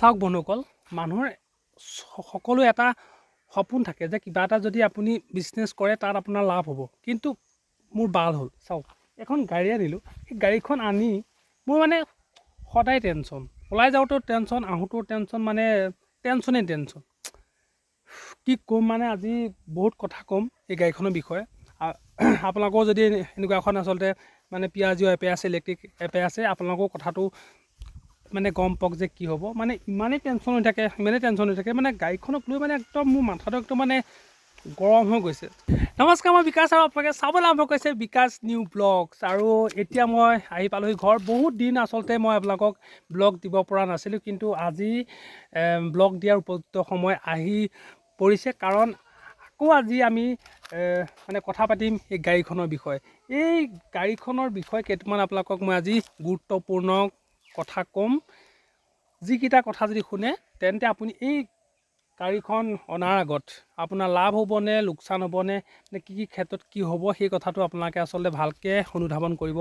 চাওক বন্ধুসকল মানুহৰ সকলো এটা সপোন থাকে যে কিবা এটা যদি আপুনি বিজনেছ কৰে তাত আপোনাৰ লাভ হ'ব। কিন্তু মোৰ বাল হ'ল চাওক এখন গাড়ী আনিলোঁ সেই গাড়ীখন আনি মোৰ মানে সদায় টেনশ্যন ওলাই যাওঁতেও টেনশ্যন আহোঁতেও টেনশ্যন মানে টেনশ্যনেই টেনশ্যন কি ক'ম মানে আজি বহুত কথা ক'ম এই গাড়ীখনৰ বিষয়ে। আপোনালোকৰ যদি এনেকুৱা এখন আচলতে মানে পিয়াজিঅ' এপে আছে ইলেক্ট্ৰিক এপে আছে আপোনালোকৰ কথাটো মানে গম পাওক যে কি হ'ব মানে ইমানেই টেনশ্যন হৈ থাকে, ইমানেই টেনশ্যন হৈ থাকে মানে গাড়ীখনক লৈ মানে একদম মোৰ মাথাটো একদম মানে গৰম হৈ গৈছে। নমস্কাৰ, মই বিকাশ আৰু আপোনালোকে চাবলৈ আৰম্ভ কৰিছে বিকাশ নিউ ব্লগছ। আৰু এতিয়া মই আহি পালোহি ঘৰ। বহুত দিন আচলতে মই আপোনালোকক ব্লগ দিব পৰা নাছিলোঁ, কিন্তু আজি ব্লগ দিয়াৰ উপযুক্ত সময় আহি পৰিছে। কাৰণ আকৌ আজি আমি মানে কথা পাতিম এই গাড়ীখনৰ বিষয়ে। এই গাড়ীখনৰ বিষয়ে কেইটামান আপোনালোকক মই আজি গুৰুত্বপূৰ্ণ কথা ক'ম। যিকেইটা কথা যদি শুনে তেন্তে আপুনি এই গাড়ীখন অনাৰ আগত আপোনাৰ লাভ হ'বনে লোকচান হ'বনে নে কি কি ক্ষেত্ৰত কি হ'ব সেই কথাটো আপোনালোকে আচলতে ভালকৈ অনুধাৱন কৰিব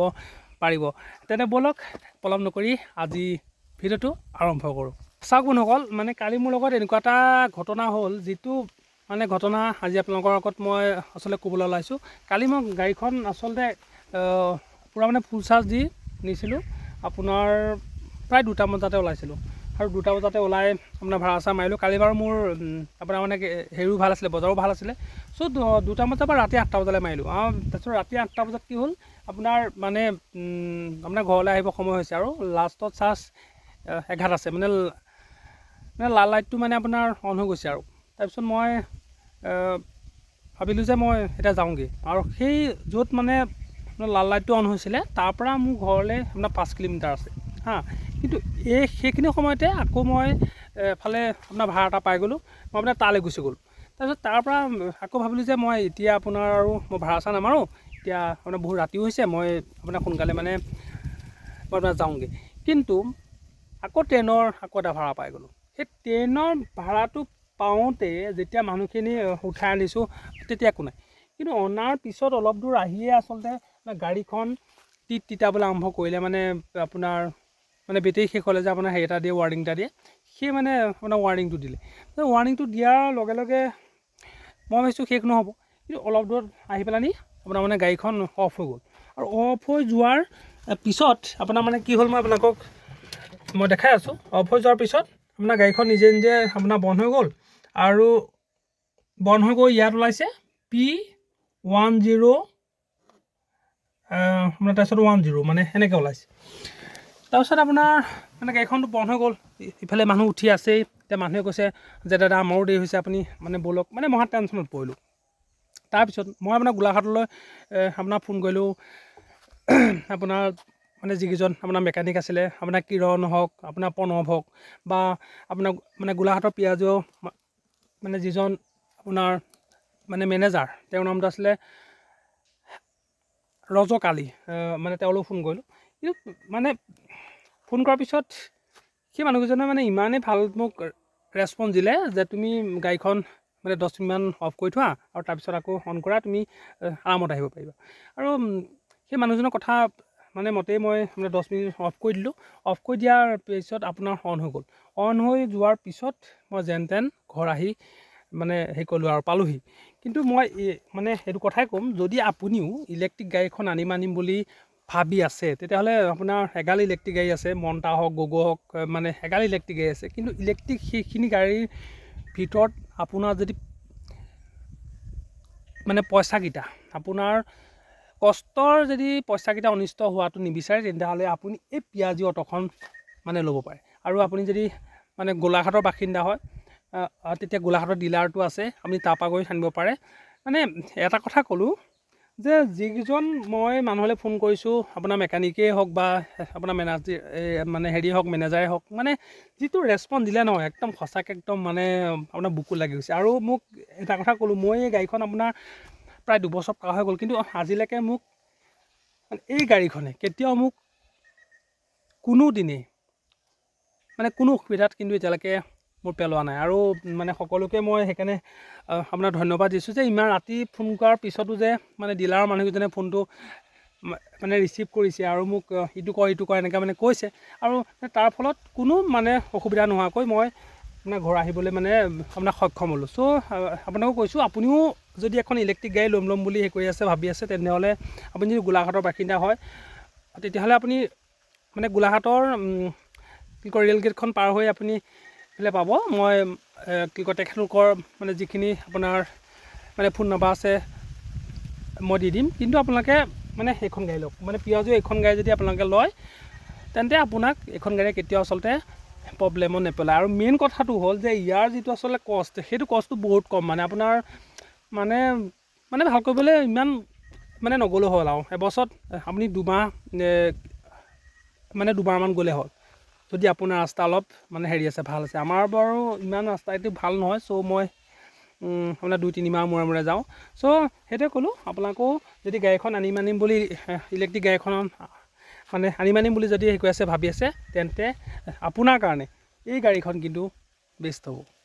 পাৰিব। তেনে ব'লক পলম নকৰি আজি ভিডিঅ'টো আৰম্ভ কৰোঁ। চাওক বন্ধুসকল মানে কালি মোৰ লগত এনেকুৱা এটা ঘটনা হ'ল যিটো মানে ঘটনা আজি আপোনালোকৰ আগত মই আচলতে ক'বলৈ ওলাইছোঁ। কালি মই গাড়ীখন আচলতে পূৰা মানে ফুল চাৰ্জ দি নিছিলোঁ। আপোনাৰ প্ৰায় দুটা বজাতে ওলাইছিলোঁ। আৰু দুটা বজাতে ওলাই আপোনাৰ ভাড়া চাড়া মাৰিলোঁ। কালি বাৰু মোৰ আপোনাৰ মানে হেৰিও ভাল আছিলে বজাৰো ভাল আছিলে। চ' দুটা বজাৰ পৰা ৰাতি আঠটা বজালৈ মাৰিলোঁ। তাৰপিছত ৰাতি আঠটা বজাত কি হ'ল আপোনাৰ মানে আপোনাৰ ঘৰলৈ আহিব সময় হৈছে। আৰু লাষ্টত চাৰ্জ এঘাত আছে। মানে মানে লাল লাইটটো মানে আপোনাৰ অন হৈ গৈছে আৰু। তাৰপিছত মই ভাবিলোঁ যে মই এতিয়া যাওঁগৈ। আৰু সেই য'ত মানে আপোনাৰ লাল লাইটটো অন হৈছিলে তাৰ পৰা মোৰ ঘৰলৈ আপোনাৰ পাঁচ কিলোমিটাৰ আছে হাঁ। কিন্তু এই সেইখিনি সময়তে আকৌ মই এফালে আপোনাৰ ভাড়া এটা পাই গ'লোঁ মই আপোনাৰ তালৈ গুচি গ'লোঁ। তাৰপিছত তাৰ পৰা আকৌ ভাবিলোঁ যে মই এতিয়া আপোনাৰ আৰু মই ভাড়া চাড়া নামাৰোঁ এতিয়া আপোনাৰ বহুত ৰাতিও হৈছে মই আপোনাৰ সোনকালে মানে মই আপোনাৰ যাওঁগৈ। কিন্তু আকৌ ট্ৰেইনৰ আকৌ এটা ভাড়া পাই গ'লোঁ। সেই ট্ৰেইনৰ ভাড়াটো পাওঁতে যেতিয়া মানুহখিনি উঠাই আনিছোঁ তেতিয়া একো নাই। কিন্তু অনাৰ পিছত অলপ দূৰ আহিয়ে আচলতে গাড়ীখন টিট তিতাবলৈ আৰম্ভ কৰিলে মানে আপোনাৰ মানে বেটেৰী শেষ হ'লে যে আপোনাৰ হেৰি এটা দিয়ে ৱাৰ্ণিং এটা দিয়ে সেই মানে আপোনাৰ ৱাৰ্ণিংটো দিলে। ৱাৰ্ণিংটো দিয়াৰ লগে লগে মই ভাবিছোঁ শেষ নহ'ব কিন্তু অলপ দূৰত আহি পেলানি আপোনাৰ মানে গাড়ীখন অফ হৈ গ'ল। আৰু অফ হৈ যোৱাৰ পিছত আপোনাৰ মানে কি হ'ল মই আপোনালোকক মই দেখাই আছোঁ। অফ হৈ যোৱাৰ পিছত আপোনাৰ গাড়ীখন নিজে নিজে আপোনাৰ বন্ধ হৈ গ'ল আৰু বন্ধ হৈ গৈ ইয়াত ওলাইছে পি ওৱান জিৰ' আপোনাৰ তাৰপিছত ওৱান জিৰ' মানে সেনেকৈ ওলাইছে। তাৰপিছত আপোনাৰ মানে গাড়ীখনটো বন্ধ হৈ গ'ল। ইফালে মানুহ উঠি আছেই। এতিয়া মানুহে কৈছে যে দাদা আমাৰো দেৰি হৈছে। আপুনি মানে ব'লক। মানে মহা টেনশ্যনত পৰিলোঁ। তাৰপিছত মই আপোনাৰ গোলাঘাটলৈ আপোনাৰ ফোন কৰিলোঁ। আপোনাৰ মানে যিকেইজন আপোনাৰ মেকানিক আছিলে আপোনাৰ কিৰণ হওক আপোনাৰ প্ৰণৱ হওক বা আপোনাৰ মানে গোলাঘাটৰ পিয়াজো মানে যিজন আপোনাৰ মানে মেনেজাৰ তেওঁৰ নামটো আছিলে ৰজক আলী আহ, মানে তেওঁলোক ফোন কৰিলোঁ। কিন্তু মানে ফোন কৰাৰ পিছত সেই মানুহকেইজনে মানে ইমানেই ভাল মোক ৰেচপঞ্চ দিলে যে তুমি গাড়ীখন মানে দহ মিনিটমান অফ কৰি থোৱা আৰু তাৰপিছত আকৌ অন কৰা তুমি আৰামত আহিব পাৰিবা। আৰু সেই মানুহজনৰ কথা মানে মতেই মই মানে দহ মিনিট অফ কৰি দিলোঁ। অফ কৰি দিয়াৰ পিছত আপোনাৰ অন হৈ গ'ল। অন হৈ যোৱাৰ পিছত মই যেন তেন ঘৰ আহি মানে হেৰি কৰিলোঁ আৰু পালোহি। কিন্তু মই মানে সেইটো কথাই ক'ম যদি আপুনিও ইলেক্ট্ৰিক গাড়ীখন আনিম আনিম বুলি ভাবি আছে তেতিয়াহ'লে আপোনাৰ এগাল ইলেক্ট্ৰিক গাড়ী আছে মন্তা হওক গগৈ হওক মানে এগাল ইলেক্ট্ৰিক গাড়ী আছে। কিন্তু ইলেক্ট্ৰিক সেইখিনি গাড়ীৰ ভিতৰত আপোনাৰ যদি মানে পইচাকেইটা আপোনাৰ কষ্টৰ যদি পইচাকেইটা অনিষ্ট হোৱাটো নিবিচাৰে তেতিয়াহ'লে আপুনি এই পিয়াজি অটোখন মানে ল'ব পাৰে। আৰু আপুনি যদি মানে গোলাঘাটৰ বাসিন্দা হয় তেতিয়া গোলাঘাটৰ ডিলাৰটো আছে আপুনি তাৰপৰা গৈ আনিব পাৰে। মানে এটা কথা ক'লোঁ যে যিকেইজন মই মানুহলৈ ফোন কৰিছোঁ আপোনাৰ মেকানিকেই হওক বা আপোনাৰ মেনাজি এই মানে হেৰি হওক মেনেজাৰে হওক মানে যিটো ৰেচপঞ্চ দিলে নহয় একদম সঁচাকৈ একদম মানে আপোনাৰ বুকু লাগি গৈছে। আৰু মোক এটা কথা ক'লোঁ মই এই গাড়ীখন আপোনাৰ প্ৰায় দুবছৰ পাৰ হৈ গ'ল কিন্তু আজিলৈকে মোক এই গাড়ীখনে কেতিয়াও মোক কোনো দিনেই মানে কোনো অসুবিধাত কিন্তু এতিয়ালৈকে মোৰ পেলোৱা নাই। আৰু মানে সকলোকে মই সেইকাৰণে আহ, আপোনাৰ ধন্যবাদ দিছোঁ যে ইমান ৰাতি ফোন কৰাৰ পিছতো যে মানে ডিলাৰৰ মানুহকেইজনে ফোনটো মানে ৰিচিভ কৰিছে আৰু মোক ইটো কৰ ইটো কৰ এনেকৈ মানে কৈছে। আৰু তাৰ ফলত কোনো মানে অসুবিধা নোহোৱাকৈ মই আপোনাৰ ঘৰ আহিবলৈ মানে আপোনাক সক্ষম হ'লোঁ। চ' আপোনাকো কৈছোঁ আপুনিও যদি এখন ইলেক্ট্ৰিক গাড়ী ল'ম ল'ম বুলি হেৰি কৰি আছে ভাবি আছে তেনেহ'লে আপুনি যদি গোলাঘাটৰ বাসিন্দা হয় তেতিয়াহ'লে আপুনি মানে গোলাঘাটৰ কি কয় ৰে'ল গেটখন পাৰ হৈ আপুনি এইফালে পাব। মই কি কয় তেখেতলোকৰ মানে যিখিনি আপোনাৰ মানে ফোন নাম্বাৰ আছে মই দি দিম। কিন্তু আপোনালোকে মানে সেইখন গাড়ী লওক। মানে পিঁয়াজো এইখন গাড়ী যদি আপোনালোকে লয় তেন্তে আপোনাক এইখন গাড়ীয়ে কেতিয়াও আচলতে প্ৰব্লেমত নেপেলায়। আৰু মেইন কথাটো হ'ল যে ইয়াৰ যিটো আচলতে কষ্ট সেইটো কষ্টটো বহুত কম। মানে আপোনাৰ মানে মানে ভাল কৰিবলৈ ইমান মানে নগ'লেও হ'ল আৰু। এবছৰত আপুনি দুমাহ মানে দুবাৰমান গ'লে হ'ল। যদি আপোনাৰ ৰাস্তা অলপ মানে হেৰি আছে ভাল আছে। আমাৰ বাৰু ইমান ৰাস্তা এইটো ভাল নহয় চ' মই আপোনাৰ দুই তিনিমাহ মূৰে মূৰে যাওঁ। চ' সেইটোৱে ক'লোঁ আপোনালোকেও যদি গাড়ীখন আনিম আনিম বুলি ইলেক্ট্ৰিক গাড়ীখন মানে আনিম আনিম বুলি যদি হেৰি কৰি আছে ভাবি আছে তেন্তে আপোনাৰ কাৰণে এই গাড়ীখন কিন্তু বেষ্ট হ'ব।